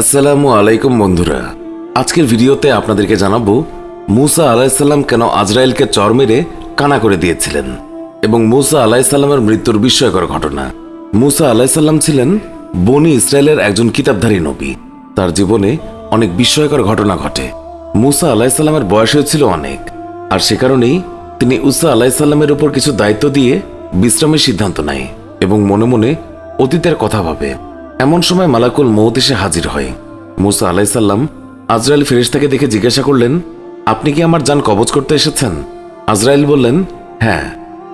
আসসালামু আলাইকুম বন্ধুরা। আজকের ভিডিওতে আপনাদেরকে জানাব, মুসা আলাইসাল্লাম কেন আজরাইলকে চর মেরে কানা করে দিয়েছিলেন এবং মুসা আলাইসাল্লামের মৃত্যুর বিস্ময়কর ঘটনা। মুসা আলাইসাল্লাম ছিলেন বনি ইসরায়েলের একজন কিতাবধারী নবী। তার জীবনে অনেক বিস্ময়কর ঘটনা ঘটে। মুসা আলাইসাল্লামের বয়স হয়েছিল অনেক, আর সে কারণেই তিনি উসা আলাইসাল্লামের উপর কিছু দায়িত্ব দিয়ে বিশ্রামের সিদ্ধান্ত নেয় এবং মনে মনে অতীতের কথা ভাবে। এমন সময় মালাকুল মৌত এসে হাজির হয়। মুসা আলাইসাল্লাম আজরাইল ফেরেশতাকে দেখে জিজ্ঞাসা করলেন, আপনি কি আমার যান কবজ করতে এসেছেন? আজরাইল বললেন হ্যাঁ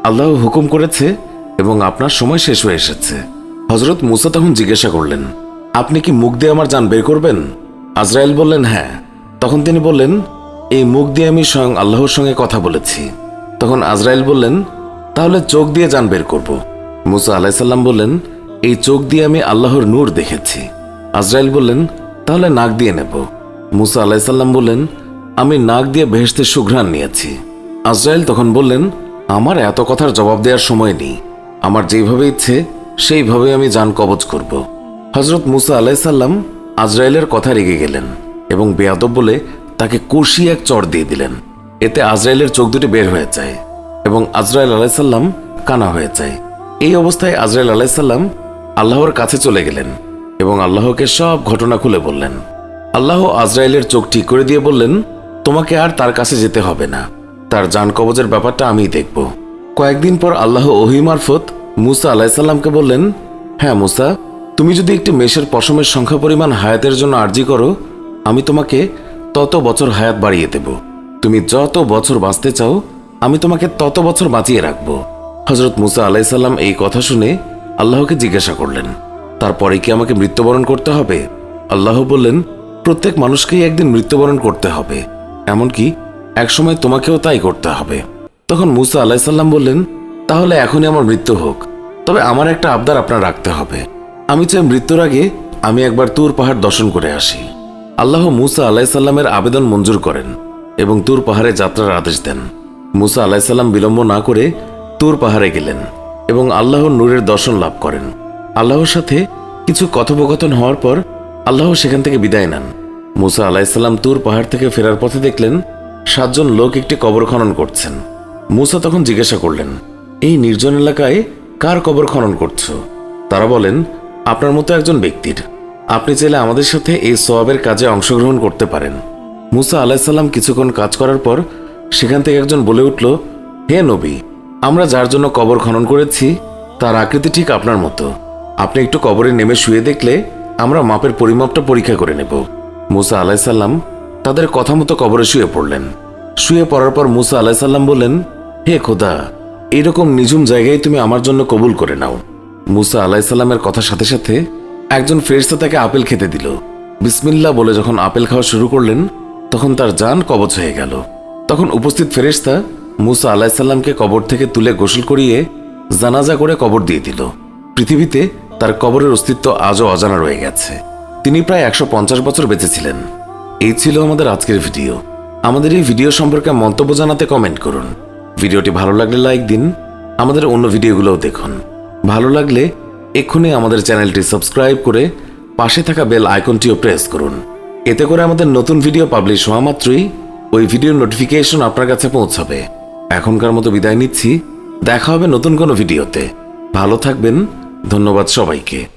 আল্লাহ হুকুম করেছে এবং আপনার সময় শেষ হয়ে এসেছে। হজরত মুসা তখন জিজ্ঞাসা করলেন, আপনি কি মুখ দিয়ে আমার যান বের করবেন? আজরাইল বললেন হ্যাঁ। তখন তিনি বললেন, এই মুখ দিয়ে আমি স্বয়ং আল্লাহর সঙ্গে কথা বলেছি। তখন আজরাইল বললেন, তাহলে চোখ দিয়ে যান বের করব। মুসা আলাইসাল্লাম বললেন এই চোখ দিয়ে আমি আল্লাহর নূর দেখেছি। আজরাইল বললেন, তাহলে নাক দিয়ে নেব। মুসা আলাইসাল্লাম বললেন, আমি নাক দিয়ে ভেসতে সুঘ্রাণ নিয়েছি। আজরাইল তখন বললেন, আমার এত কথার জবাব দেওয়ার সময় নেই। আমার যেভাবে ইচ্ছে, সেইভাবে আমি যান কবজ করব। হজরত মুসা আলাইসাল্লাম আজরাইলের কথা রেগে গেলেন এবং বেয়াদব বলে তাকে কুশি এক চর দিয়ে দিলেন। এতে আজরাইলের চোখ দুটি বের হয়ে যায় এবং আজরাইল আলাইসাল্লাম কানা হয়ে যায়। এই অবস্থায় আজরাইল আলাইসাল্লাম আল্লাহর কাছে চলে গেলেন এবং আল্লাহকে সব ঘটনা খুলে বললেন। আল্লাহ আজরাইলের চোখ ঠিক করে দিয়ে বললেন, তোমাকে আর তার কাছে যেতে হবে না। তার যান কবজের ব্যাপারটা আমিই দেখব। কয়েকদিন পর আল্লাহ ওহি মারফত মুসা আলাইসাল্লামকে বললেন হ্যাঁ মুসা, তুমি যদি একটি মেষের পশমের সংখ্যা পরিমাণ হায়াতের জন্য আর্জি করো, আমি তোমাকে তত বছর হায়াত বাড়িয়ে দেব। তুমি যত বছর বাঁচতে চাও, আমি তোমাকে তত বছর বাঁচিয়ে রাখব। হজরত মুসা আলাইসাল্লাম এই কথা শুনে আল্লাহকে জিজ্ঞাসা করলেন, তারপরে কি আমাকে মৃত্যুবরণ করতে হবে? আল্লাহ বললেন, প্রত্যেক মানুষকেই একদিন মৃত্যুবরণ করতে হবে, এমনকি একসময় তোমাকেও তাই করতে হবে। তখন মুসা আলাইসাল্লাম বললেন, তাহলে এখনই আমার মৃত্যু হোক, তবে আমার একটা আবদার আপনার রাখতে হবে। আমি চাই মৃত্যুর আগে আমি একবার তুর পাহাড় দর্শন করে আসি। আল্লাহ মুসা আলাইসাল্লামের আবেদন মঞ্জুর করেন এবং তুর পাহাড়ে যাত্রার আদেশ দেন। মুসা আলাইসাল্লাম বিলম্ব না করে তুর পাহাড়ে গেলেন। এবং আল্লাহর নূরের দর্শন লাভ করেন। আল্লাহর সাথে কিছু কথোপকথন হওয়ার পর আল্লাহ সেখান থেকে বিদায় নেন। মুসা আলাইসাল্লাম তুর পাহাড় থেকে ফেরার পথে দেখলেন সাতজন লোক একটি কবর খনন করছেন। মুসা তখন জিজ্ঞাসা করলেন, এই নির্জন এলাকায় কার কবর খনন করছ? তারা বলেন, আপনার মতো একজন ব্যক্তির। আপনি চাইলে আমাদের সাথে এই সোয়াবের কাজে অংশগ্রহণ করতে পারেন। মুসা আলাইসাল্লাম কিছুক্ষণ কাজ করার পর সেখান থেকে একজন বলে উঠল, হে নবী আমরা যার জন্য কবর খনন করেছি, তার আকৃতি ঠিক আপনার মতো। আপনি একটু কবরে নেমে শুয়ে দেখলে আমরা মাপের পরিমাপটা পরীক্ষা করে নেব। মুসা আলাইসাল্লাম তাদের কথা মতো কবরে শুয়ে পড়লেন। শুয়ে পড়ার পর মুসা আলাইসাল্লাম বললেন, হে খোদা, এরকম নিঝুম জায়গায় তুমি আমার জন্য কবুল করে নাও। মুসা আলাইসাল্লামের কথার সাথে সাথে একজন ফেরিস্তা তাকে আপেল খেতে দিল। বিসমিল্লা বলে যখন আপেল খাওয়া শুরু করলেন, তখন তার যান কবচ হয়ে গেল। তখন উপস্থিত ফেরেশতা মুসা আলাইসাল্লামকে কবর থেকে তুলে গোসল করিয়ে জানাজা করে কবর দিয়ে দিল। পৃথিবীতে তার কবরের অস্তিত্ব আজও অজানা রয়ে গেছে। তিনি প্রায় একশো পঞ্চাশ বছর বেঁচে ছিলেন। এই ছিল আমাদের আজকের ভিডিও। আমাদের এই ভিডিও সম্পর্কে মন্তব্য জানাতে কমেন্ট করুন। ভিডিওটি ভালো লাগলে লাইক দিন। আমাদের অন্য ভিডিওগুলোও দেখুন। ভালো লাগলে এক্ষুনি আমাদের চ্যানেলটি সাবস্ক্রাইব করে পাশে থাকা বেল আইকনটিও প্রেস করুন। এতে করে আমাদের নতুন ভিডিও পাবলিশ হওয়া মাত্রই ওই ভিডিওর নোটিফিকেশন আপনার কাছে পৌঁছাবে। এখনকার মতো বিদায় নিচ্ছি। দেখা হবে নতুন কোনো ভিডিওতে। ভালো থাকবেন। ধন্যবাদ সবাইকে।